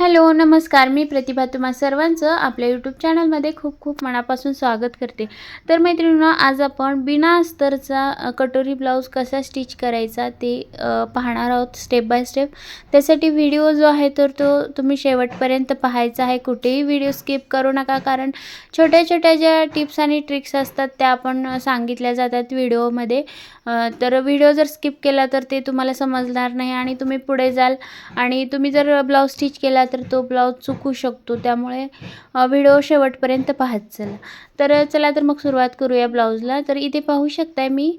Hello नमस्कार. मी प्रतिभा तुम्हा सर्वांचं आपल्या यूट्यूब चॅनलमध्ये खूप खूप मनापासून स्वागत करते. तर मैत्रिणींनो आज आपण बिना अस्तरचा कटोरी ब्लाऊज कसा स्टिच करायचा ते पाहणार आहोत स्टेप बाय स्टेप त्यासाठी व्हिडिओ जो आहे तर तो तुम्ही शेवटपर्यंत पाहायचा आहे. कुठेही व्हिडिओ स्किप करू नका कारण छोट्या छोट्या ज्या टिप्स आणि ट्रिक्स असतात त्या आपण सांगितल्या जातात व्हिडिओमध्ये तर व्हिडिओ जर स्किप केला तर ते तुम्हाला समजणार नाही आणि तुम्ही पुढे जाल. आणि तुम्ही जर ब्लाऊज स्टिच केला तर तो ब्लाऊज चुकू शकतो. त्यामुळे व्हिडिओ शेवटपर्यंत पाहत चला. तर चला तर मग सुरुवात करूया ब्लाऊजला. तर इथे पाहू शकताय मी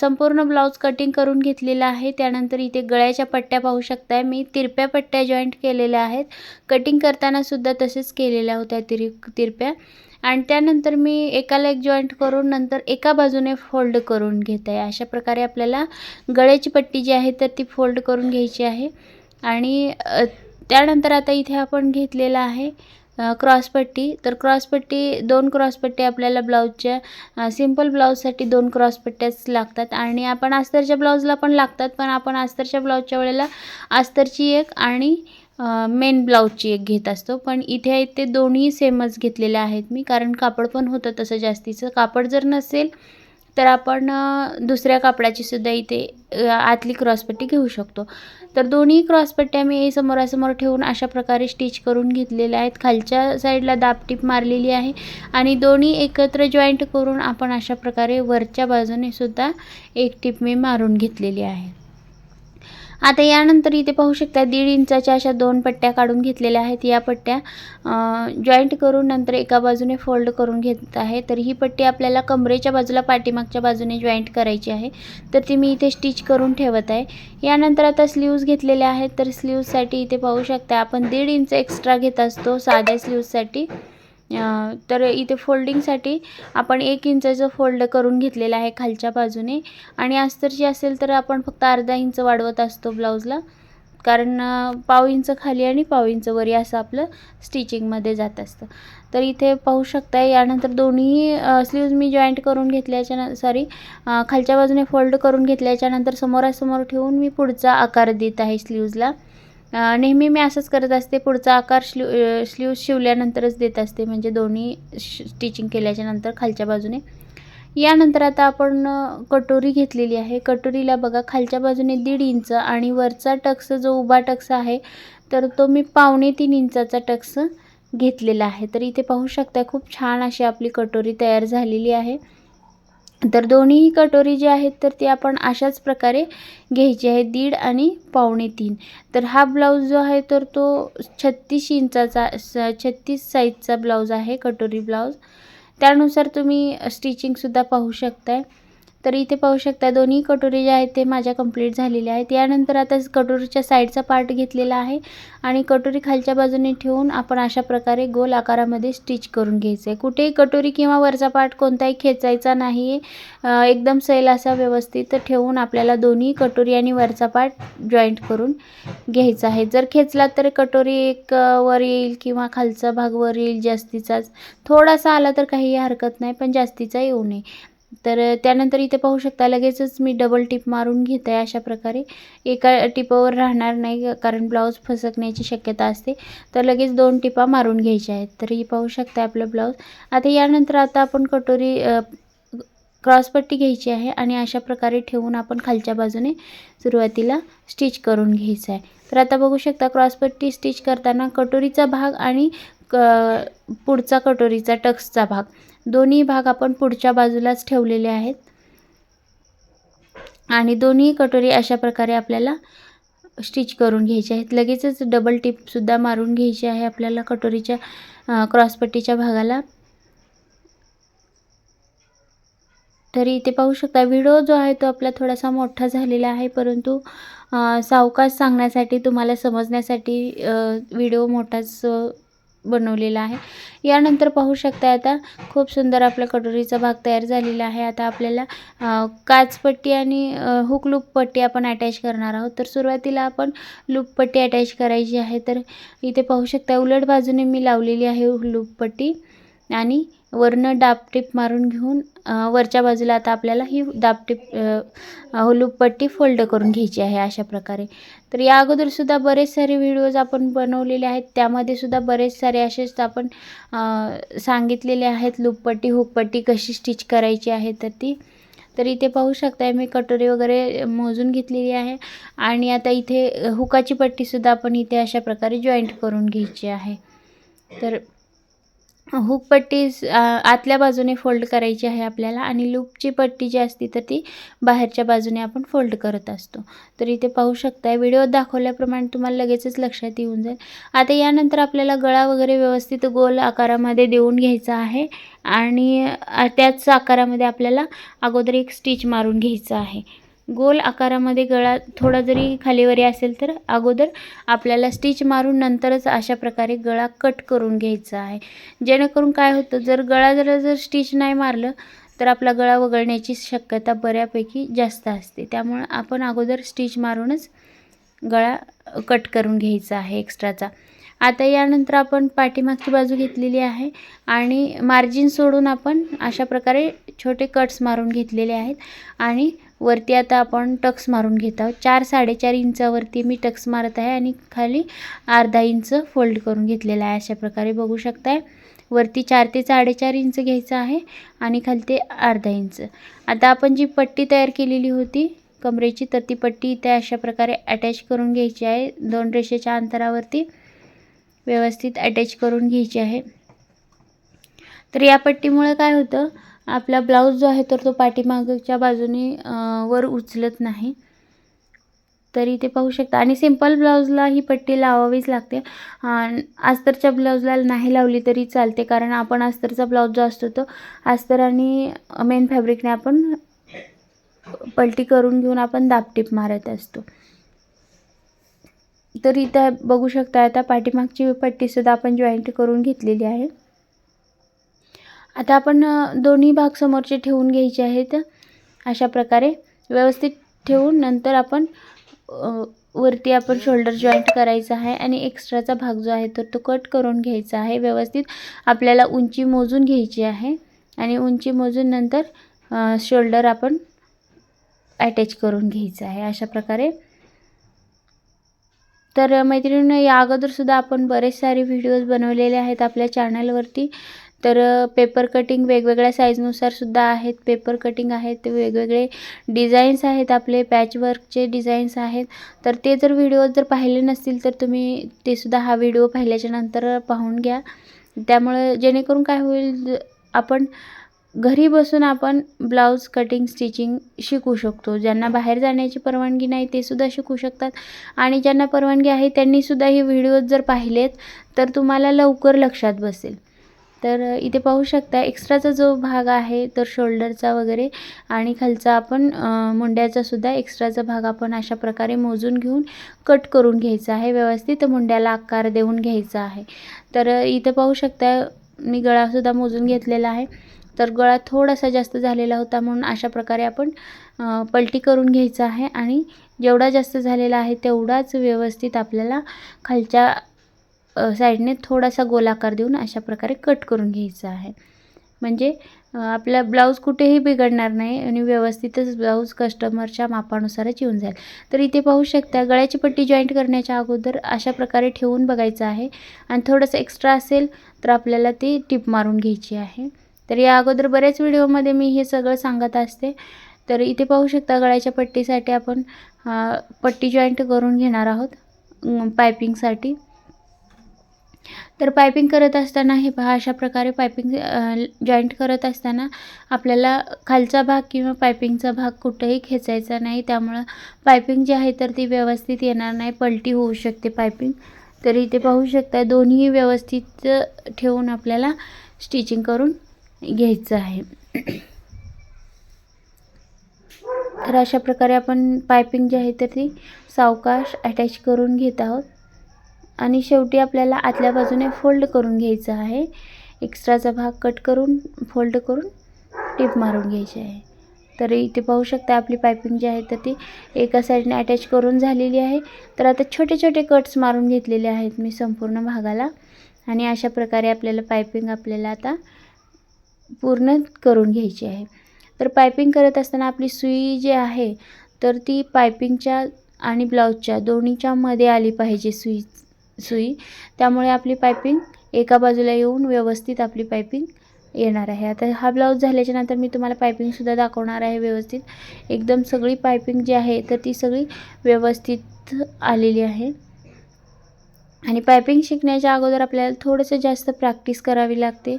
संपूर्ण ब्लाऊज कटिंग करून घेतलेला आहे. त्यानंतर इथे गळ्याच्या पट्ट्या पाहू शकताय मी. तिरप्या पट्ट्या जॉईंट केलेल्या आहेत. कटिंग करतानासुद्धा तसेच केलेल्या होत्या तिर तिरप्या. आणि त्यानंतर मी एकाला एक जॉईंट करून नंतर एका बाजूने फोल्ड करून घेत आहे अशा प्रकारे आपल्याला गळ्याची पट्टी जी आहे तर ती फोल्ड करून घ्यायची आहे. आणि त्यानंतर आता इथे आपण घेतलेला आहे क्रॉसपट्टी तर क्रॉसपट्टी दोन क्रॉसपट्टी आपल्याला ब्लाऊजच्या सिंपल सिंपल ब्लाऊजसाठी दोन क्रॉसपट्ट्याच लागतात. आणि आपण अस्तरच्या ब्लाऊजला पण लागतात पण आपण अस्तरच्या ब्लाऊजच्या वेळेला अस्तरची एक आणि मेन ब्लाऊजची एक घेत असतो. पण इथे आहेत ते दोन्ही सेमच घेतलेले आहेत मी कारण कापड पण होतं तसं जास्तीचं. कापड जर नसेल तर आपण दुसऱ्या कापडाची सुद्धा इथे आतली क्रॉसपट्टी घेऊ शकतो. तर दोन्ही क्रॉसपट्ट्या मी समोरासमोर ठेवून अशा प्रकारे स्टिच करून घेतलेल्या आहेत. खालच्या साईडला दाबटीप मारलेली आहे आणि दोन्ही एकत्र जॉईंट करून आपण अशा प्रकारे वरच्या बाजूने सुद्धा एक टीप मी मारून घेतलेली आहे. आता यानंतर इथे पाहू शकता दीड इंचाच्या अशा दोन पट्ट्या काढून घेतलेल्या आहेत. या पट्ट्या जॉईंट करून नंतर एका बाजूने फोल्ड करून घेत आहे. तर ही पट्टी आपल्याला कमरेच्या बाजूला पाठीमागच्या बाजूने जॉईंट करायची आहे. तर ती मी इथे स्टिच करून ठेवत आहे. यानंतर आता स्लीव्ज घेतलेल्या आहेत. तर स्लीव्जसाठी इथे पाहू शकता आपण दीड इंच एक्स्ट्रा घेत असतो साध्या स्लीव्जसाठी तर इथे फोल्डिंगसाठी आपण एक इंचाचं फोल्ड करून घेतलेलं आहे खालच्या बाजूने. आणि अस्तरची असेल तर आपण फक्त अर्धा इंच वाढवत असतो ब्लाऊजला. कारण पाव इंच खाली आणि पाव इंच वरी असं आपलं स्टिचिंगमध्ये जात असतं. तर इथे पाहू शकता यानंतर दोन्ही स्लीव्ज मी जॉईंट करून घेतल्याच्या न सॉरी खालच्या बाजूने फोल्ड करून घेतल्याच्यानंतर समोरासमोर ठेवून मी पुढचा आकार देत आहे स्लीव्जला नेहमी मी असंच करत असते पुढचा आकार स्लीव स्लीव शिवल्यानंतरच देत असते. म्हणजे दोन्ही स्टिचिंग केल्याच्यानंतर खालच्या बाजूने. यानंतर आता आपण कटोरी घेतलेली आहे. कटोरीला बघा खालच्या बाजूने दीड इंच आणि वरचा टक्स जो उभा टक्स आहे तर तो मी पावणे तीन इंचाचा टक्स घेतलेला आहे. तर इथे पाहू शकता खूप छान अशी आपली कटोरी तयार झालेली आहे. तर दोन्ही कटोरी जी आहेत तर ती आपण अशाच प्रकारे घ्यायची आहे दीड आणि पावणे तीन. तर हा ब्लाऊज जो आहे तर तो छत्तीस इंचाचा स छत्तीस साईजचा ब्लाऊज आहे कटोरी ब्लाऊज. त्यानुसार तुम्ही स्टिचिंगसुद्धा पाहू शकताय. तर इथे पाहू शकता दोन्ही कटोरी जे आहेत ते माझ्या कंप्लीट झालेल्या आहेत. यानंतर आता कटोरीच्या साईडचा पार्ट घेतलेला आहे आणि कटोरी खालच्या बाजूने ठेवून आपण अशा प्रकारे गोल आकारामध्ये स्टिच करून घ्यायचं आहे कुठेही कटोरी किंवा वरचा पार्ट कोणताही खेचायचा नाही आहे एकदम सैल असा व्यवस्थित ठेवून आपल्याला दोन्ही कटोरी आणि वरचा पार्ट जॉईंट करून घ्यायचा आहे. जर खेचला तर कटोरी एक वर येईल किंवा खालचा भाग वर येईल जास्तीचाच. थोडासा आला तर काही हरकत नाही पण जास्तीचा येऊ नये. तर त्यानंतर इथे पाहू शकता लगेचच मी डबल टिप मारून घेत आहे अशा प्रकारे. एका टिपावर राहणार नाही कारण ब्लाऊज फसकण्याची शक्यता असते. तर लगेच दोन टिपा मारून घ्यायच्या आहेत. तर ही पाहू शकता आपलं ब्लाऊज आता यानंतर आता आपण कटोरी क्रॉसपट्टी घ्यायची आहे आणि अशा प्रकारे ठेवून आपण खालच्या बाजूने सुरुवातीला स्टिच करून घ्यायचं आहे तर आता बघू शकता क्रॉसपट्टी स्टिच करताना कटोरीचा भाग आणि क पुढचा कटोरीचा टक्सचा भाग. दोन्ही भाग आपण पुढच्या बाजूलाच ठेवलेले आहेत. आणि दोन्ही कटोरी अशा प्रकारे आपल्याला स्टिच करून घ्यायचे आहेत. लगेचच डबल टिपसुद्धा मारून घ्यायची आहे आपल्याला कटोरीच्या क्रॉसपट्टीच्या भागाला. तरी इथे पाहू शकता व्हिडिओ जो आहे तो आपला थोडासा मोठा झालेला आहे परंतु सावकाश सांगण्यासाठी तुम्हाला समजण्यासाठी व्हिडिओ मोठाच बनवलेला आहे. यानंतर पाहू शकता आता खूप सुंदर आपला कटोरीचा भाग तयार झालेला आहे. आता आपल्याला काचपट्टी आणि हुक लूप पट्टी आपण अटॅच करणार आहोत. तर सुरुवातीला आपण लूप पट्टी अटॅच करायची आहे. तर इथे पाहू शकता उलट बाजूने मी लावलेली आहे लूपपट्टी आणि वरनं डापटीप मारून घेऊन वरच्या बाजूला आता आपल्याला ही दाबटीप लूपपट्टी फोल्ड करून घ्यायची आहे अशा प्रकारे. तर या अगोदरसुद्धा बरेच सारे व्हिडिओज आपण बनवलेले आहेत. त्यामध्ये सुद्धा बरेच सारे असेच आपण सांगितलेले आहेत. लूपपट्टी हुकपट्टी कशी स्टिच करायची आहे तर ती. तर इथे पाहू शकताय मी कटोरी वगैरे मोजून घेतलेली आहे. आणि आता इथे हुकाची पट्टीसुद्धा आपण इथे अशा प्रकारे जॉईंट करून घ्यायची आहे. तर हुक पट्टी आतल्या बाजूने फोल्ड करायची आहे आपल्याला आणि लूपची पट्टी जी असते तर ती बाहेरच्या बाजूने आपण फोल्ड करत असतो. तर इथे पाहू शकताय व्हिडिओत दाखवल्याप्रमाणे तुम्हाला लगेचच लक्षात येऊन जाईल. आता यानंतर आपल्याला गळा वगैरे व्यवस्थित गोल आकारामध्ये देऊन घ्यायचा आहे आणि त्याच आकारामध्ये आपल्याला अगोदर एक स्टिच मारून घ्यायचं आहे. गोल आकारामध्ये गळा थोडा जरी खालीवरी असेल तर अगोदर आपल्याला स्टिच मारून नंतरच अशा प्रकारे गळा कट करून घ्यायचा आहे. जेणेकरून काय होतं जर गळा जर जर स्टिच नाही मारलं तर आपला गळा वगळण्याची शक्यता बऱ्यापैकी जास्त असते. त्यामुळं आपण अगोदर स्टिच मारूनच गळा कट करून घ्यायचा आहे एक्स्ट्राचा आता यानंतर आपण पाठीमागची बाजू घेतलेली आहे आणि मार्जिन सोडून आपण अशा प्रकारे छोटे कट्स मारून घेतलेले आहेत आणि वरती आता आपण टक्स मारून घेत आहोत. चार साडेचार इंचावरती मी टक्स मारत आहे आणि खाली अर्धा इंच फोल्ड करून घेतलेला आहे अशा प्रकारे बघू शकताय. वरती चार ते साडेचार इंच घ्यायचं आहे आणि खाली ते अर्धा इंच. आता आपण जी पट्टी तयार केलेली होती कमरेची तर ती पट्टी इथे अशा प्रकारे अटॅच करून घ्यायची आहे. दोन रेषेच्या अंतरावरती व्यवस्थित अटॅच करून घ्यायची आहे. तर या पट्टीमुळे काय होतं आपला ब्लाऊज जो आहे तर तो पाठीमागच्या बाजूने वर उचलत नाही. तरी ते पाहू शकता. आणि सिंपल ब्लाऊजला ही पट्टी लावावीच लागते. अस्तरच्या ब्लाऊजला नाही लावली तरी चालते. कारण आपण अस्तरचा ब्लाऊज जो असतो तो अस्तर आणि मेन फॅब्रिकने आपण पलटी करून घेऊन आपण दापटीप मारत असतो. तर इथं बघू शकता आता पाठीमागची पट्टीसुद्धा आपण जॉईंट करून घेतलेली आहे. आता आपण दोन्ही भाग समोरचे ठेवून घ्यायचे आहेत. अशा प्रकारे व्यवस्थित ठेवून नंतर आपण वरती आपण शोल्डर जॉईंट करायचा आहे आणि एक्स्ट्राचा भाग जो आहे तर तो कट करून घ्यायचा आहे. व्यवस्थित आपल्याला उंची मोजून घ्यायची आहे आणि उंची मोजून नंतर शोल्डर आपण अटॅच करून घ्यायचं आहे. अशा प्रकारे. तर मैत्रिणींनो या अगोदरसुद्धा आपण बरेच सारे व्हिडिओज बनवलेले आहेत आपल्या चॅनलवरती तर पेपर कटिंग वेगवेगळ्या साईजनुसार सुद्धा आहेत. पेपर कटिंग आहेत वेगवेगळे डिझाईन्स आहेत. आपले पॅचवर्कचे डिझाईन्स आहेत. तर ते जर व्हिडिओ जर पाहिले नसतील तर तुम्ही ते सुद्धा हा व्हिडिओ पाहिल्याच्या नंतर पाहून घ्या. त्यामुळे जेणेकरून काय होईल आपण घरी बसून आपण ब्लाऊज कटिंग स्टिचिंग शिकू शकतो. ज्यांना बाहेर जाण्याची परवानगी नाही ते सुद्धा शिकू शकतात. आणि ज्यांना परवानगी आहे त्यांनीसुद्धा हे व्हिडिओज जर पाहिलेत तर तुम्हाला लवकर लक्षात बसेल. तर इथे पाहू शकता एक्स्ट्राचा जो भाग आहे तर शोल्डरचा वगैरे आणि खालचा आपण मुंड्याचासुद्धा मुंड्याचा सुद्धा एक्स्ट्राचा भाग आपण अशा प्रकारे मोजून घेऊन कट करून घ्यायचा आहे. व्यवस्थित मुंड्याला आकार देऊन घ्यायचा आहे. तर इथे पाहू शकता मी गळासुद्धा मोजून घेतलेला आहे. तर गळा थोडासा जास्त झालेला होता म्हणून अशा प्रकारे आपण पलटी करून घ्यायचा आहे आणि जेवढा जास्त झालेला आहे तेवढाच व्यवस्थित आपल्याला खालच्या साईडने थोडासा गोलाकार देऊन अशा प्रकारे कट करून घ्यायचा आहे. म्हणजे आपला ब्लाऊज कुठेही बिघडणार नाही आणि व्यवस्थितच ब्लाऊज कस्टमरच्या मापानुसारच येऊन जाईल. तर इथे पाहू शकता गळ्याची पट्टी जॉईंट करण्याच्या अगोदर अशा प्रकारे ठेवून बघायचं आहे. आणि थोडंसं एक्स्ट्रा असेल तर आपल्याला ती टिप मारून घ्यायची आहे. तर या अगोदर बऱ्याच व्हिडिओमध्ये मी हे सगळं सांगत असते. तर इथे पाहू शकता गळ्याच्या पट्टीसाठी आपण पट्टी जॉईंट करून घेणार आहोत पायपिंगसाठी तर पायपिंग करत असताना हे पहा अशा प्रकारे पायपिंग जॉईंट करत असताना आपल्याला खालचा भाग किंवा पायपिंगचा भाग कुठंही खेचायचा नाही. त्यामुळं पायपिंग जी आहे तर ती व्यवस्थित येणार नाही पलटी होऊ शकते पायपिंग तर इथे पाहू शकता दोन्ही व्यवस्थित ठेवून आपल्याला स्टिचिंग करून घ्यायचं आहे. तर अशा प्रकारे आपण पायपिंग जी आहे तर ती सावकाश अटॅच करून घेत आहोत. आणि शेवटी आपल्याला आतल्या बाजूने फोल्ड करून घ्यायचं आहे. एक्स्ट्राचा भाग कट करून फोल्ड करून टिप मारून घ्यायची आहे. तर इथे पाहू शकता आपली पायपिंग जी आहे तर ती एका साईडने अटॅच करून झालेली आहे. तर आता छोटे छोटे कट्स मारून घेतलेले आहेत मी संपूर्ण भागाला. आणि अशा प्रकारे आपल्याला पायपिंग आपल्याला आता पूर्ण करून घ्यायची आहे. तर पायपिंग करत असताना आपली सुई जी आहे तर ती पायपिंगच्या आणि ब्लाऊजच्या दोन्हीच्या मध्ये आली पाहिजे सुई. सुई. त्यामुळे आपली पायपिंग एका बाजूला येऊन व्यवस्थित आपली पायपिंग येणार आहे. आता हा ब्लाऊज झाल्याच्यानंतर मी तुम्हाला पायपिंगसुद्धा दाखवणार आहे व्यवस्थित. एकदम सगळी पायपिंग जी आहे तर ती सगळी व्यवस्थित आलेली आहे. आणि पायपिंग शिकण्याच्या अगोदर आपल्याला थोडंसं जास्त प्रॅक्टिस करावी लागते.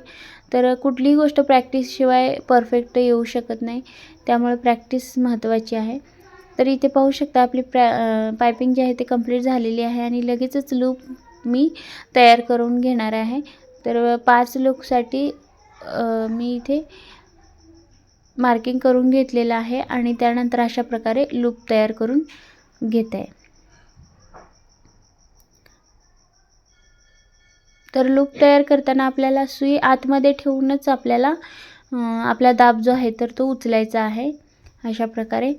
तर कुठलीही गोष्ट प्रॅक्टिसशिवाय परफेक्ट येऊ शकत नाही. त्यामुळे प्रॅक्टिस महत्त्वाची आहे. तर इथे पाहू शकता आपली प्रा पायपिंग जी आहे ते कंप्लीट झालेली आहे आणि लगेचच लूप मी तयार करून घेणार आहे. तर पाच लूकसाठी मी इथे मार्किंग करून घेतलेलं आहे आणि त्यानंतर अशा प्रकारे लूप तयार करून घेत. आहे तर लूप तयार करताना आपल्याला सुई आतमध्ये ठेवूनच आपल्याला आपला दाब जो आहे तर तो उचलायचा आहे. अशा प्रकारे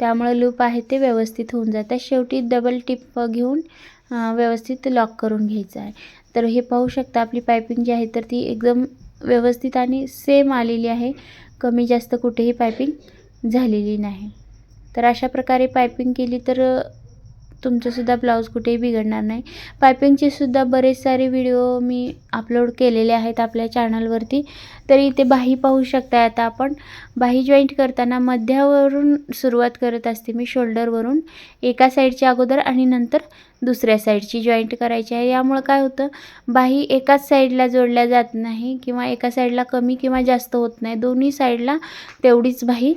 त्यामुळे लूप आहे ते व्यवस्थित होऊन जातात शेवटी डबल टिप घेऊन व्यवस्थित लॉक करून घ्यायचं आहे. तर हे पाहू शकता आपली पायपिंग जी आहे तर ती एकदम व्यवस्थित आणि सेम आलेली आहे. कमी जास्त कुठेही पायपिंग झालेली नाही. तर अशा प्रकारे पायपिंग केली तर तुमचंसुद्धा ब्लाऊज कुठेही बिघडणार नाही. पायपिंगचे सुद्धा बरेच सारे व्हिडिओ मी अपलोड केलेले आहेत आपल्या चॅनलवरती तर इथे बाही पाहू शकता आता आपण. बाही जॉईंट करताना मध्यावरून सुरुवात करत असते मी शोल्डरवरून एका साईडच्या अगोदर आणि नंतर दुसऱ्या साईडची जॉईंट करायची आहे. यामुळं काय होतं? बाही एकाच साईडला जोडल्या जात नाही किंवा एका साईडला कमी किंवा जास्त होत नाही. दोन्ही साईडला तेवढीच बाही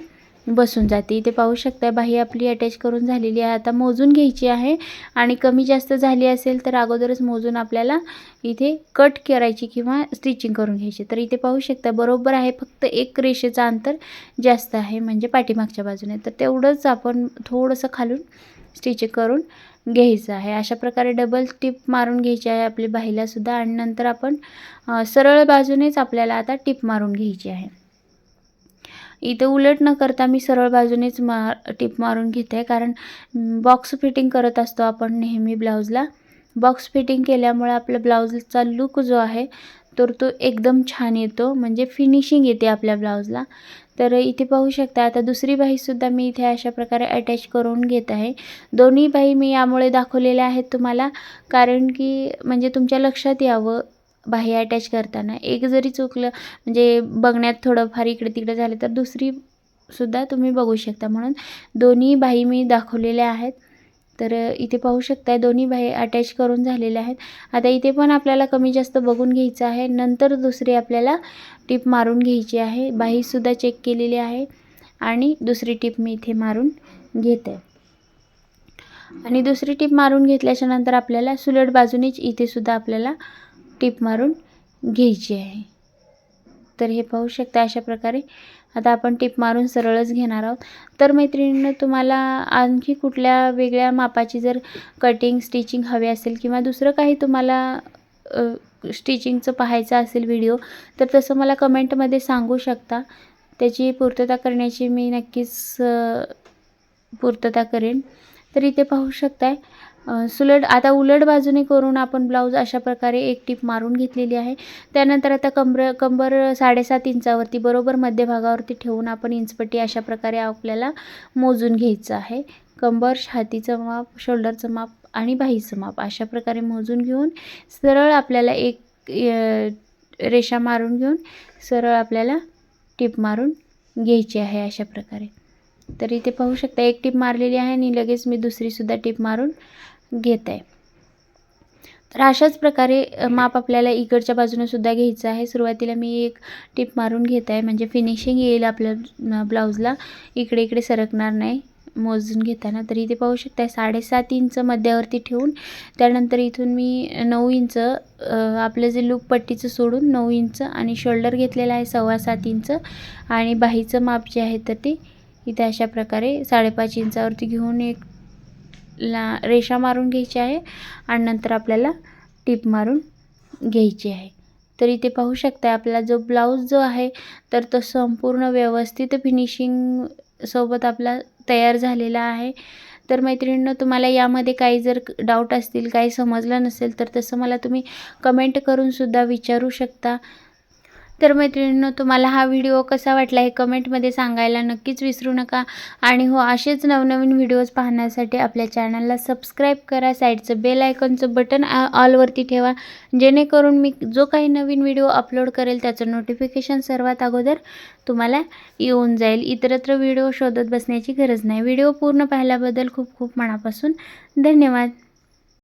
बसून जाते. इथे पाहू शकता बाही आपली अटॅच करून झालेली आहे. आता मोजून घ्यायची आहे. आणि कमी जास्त झाली असेल तर अगोदरच मोजून आपल्याला इथे कट करायची किंवा स्टिचिंग करून घ्यायची. तर इथे पाहू शकता बरोबर आहे फक्त एक रेषेचं अंतर जास्त आहे म्हणजे पाठीमागच्या बाजूने. तर तेवढंच आपण थोडंसं खालून स्टिचिंग करून घ्यायचं आहे. अशा प्रकारे डबल टिप मारून घ्यायची आहे आपली बाहीलासुद्धा आणि नंतर आपण सरळ बाजूनेच आपल्याला आता टिप मारून घ्यायची आहे. इथं उलट न करता मी सरळ बाजूनेच मा टिप मारून घेते. कारण बॉक्स फिटिंग करत असतो आपण नेहमी ब्लाऊजला. बॉक्स फिटिंग केल्यामुळे आपला ब्लाऊजचा लुक जो आहे तर तो एकदम छान येतो. म्हणजे फिनिशिंग येते आपल्या ब्लाऊजला. तर इथे पाहू शकता आता दुसरी बाहीसुद्धा मी इथे अशा प्रकारे अटॅच करून घेत आहे. दोन्ही बाही मी यामुळे दाखवलेल्या आहेत तुम्हाला. कारण की म्हणजे तुमच्या लक्षात यावं. बाह्य अटॅच करताना. एक जरी चुकलं म्हणजे बघण्यात थोडंफार इकडे तिकडे झालं तर दुसरी सुद्धा तुम्ही बघू शकता. म्हणून दोन्ही बाही मी दाखवलेल्या आहेत. तर इथे पाहू शकता दोन्ही बाई अटॅच करून झालेल्या आहेत. आता इथे पण आपल्याला कमी जास्त बघून घ्यायचं आहे. नंतर दुसरी आपल्याला टिप मारून घ्यायची आहे. बाहीसुद्धा चेक केलेली आहे. आणि दुसरी टिप मी इथे मारून घेते. आणि दुसरी टिप मारून घेतल्याच्या नंतर आपल्याला सुलट बाजूनेच इथेसुद्धा आपल्याला टिप मारून घ्यायची आहे. तर हे पाहू शकता अशा प्रकारे. आता आपण टिप मारून सरळच घेणार आहोत. तर मैत्रिणींनो तुम्हाला आणखी कुठल्या वेगळ्या मापाची जर कटिंग स्टिचिंग हवे असेल किंवा दुसरं काही तुम्हाला स्टिचिंगचं पाहायचं असेल व्हिडिओ तर तसं मला कमेंटमध्ये सांगू शकता. त्याची पूर्तता करण्याची मी नक्कीच पूर्तता करेन. तर इथे पाहू शकताय सुलट आता उलट बाजूने करून आपण ब्लाऊज अशा प्रकारे एक टीप मारून घेतलेली आहे. त्यानंतर आता कंबर कंबर साडेसात इंचावरती बरोबर मध्यभागावरती ठेवून आपण इंचपट्टी अशा प्रकारे आपल्याला मोजून घ्यायचं आहे. कंबर छातीचं माप शोल्डरचं माप आणि बाहीचं माप अशा प्रकारे मोजून घेऊन सरळ आपल्याला एक रेषा मारून घेऊन सरळ आपल्याला टीप मारून घ्यायची आहे अशा प्रकारे. तर इथे पाहू शकता एक टीप मारलेली आहे आणि लगेच मी दुसरीसुद्धा टीप मारून घेत आहे. तर अशाच प्रकारे माप आपल्याला इकडच्या बाजूने सुद्धा घ्यायचं आहे. सुरुवातीला मी एक टिप मारून घेत आहे. म्हणजे फिनिशिंग येईल आपल्या ब्लाऊजला इकडे इकडे सरकणार नाही. मोजून घेताना तर इथे पाहू शकता साडेसात इंच मध्यावरती ठेवून त्यानंतर इथून मी नऊ इंच आपलं जे लूप पट्टीचं सोडून नऊ इंच आणि शोल्डर घेतलेला आहे सव्वा सात इंच आणि बाहीचं माप जे आहे तर ते इथे अशा प्रकारे साडेपाच इंचावरती घेऊन एक ला रेषा मारून घ्यायची आहे आणि नंतर आपल्याला टिप मारून घ्यायची आहे. तर इथे पाहू शकता आपला जो ब्लाऊज जो आहे तर तो संपूर्ण व्यवस्थित फिनिशिंग सोबत आपला तयार झालेला आहे. तर मैत्रिणींनो तुम्हाला यामध्ये काही जर डाऊट असतील काही समजलं नसेल तर तसं मला तुम्ही कमेंट करूनसुद्धा विचारू शकता. तर मैत्रिणींनो तुम्हाला हा व्हिडिओ कसा वाटला हे कमेंटमध्ये सांगायला नक्कीच विसरू नका. आणि हो असेच नवनवीन व्हिडिओज पाहण्यासाठी आपल्या चॅनलला सबस्क्राईब करा. साईडचं बेल आयकॉनचं बटन ऑलवरती ठेवा. जेणेकरून मी जो काही नवीन व्हिडिओ अपलोड करेल त्याचं नोटिफिकेशन सर्वात अगोदर तुम्हाला येऊन जाईल. इतरत्र व्हिडिओ शोधत बसण्याची गरज नाही. व्हिडिओ पूर्ण पाहिल्याबद्दल खूप खूप मनापासून धन्यवाद.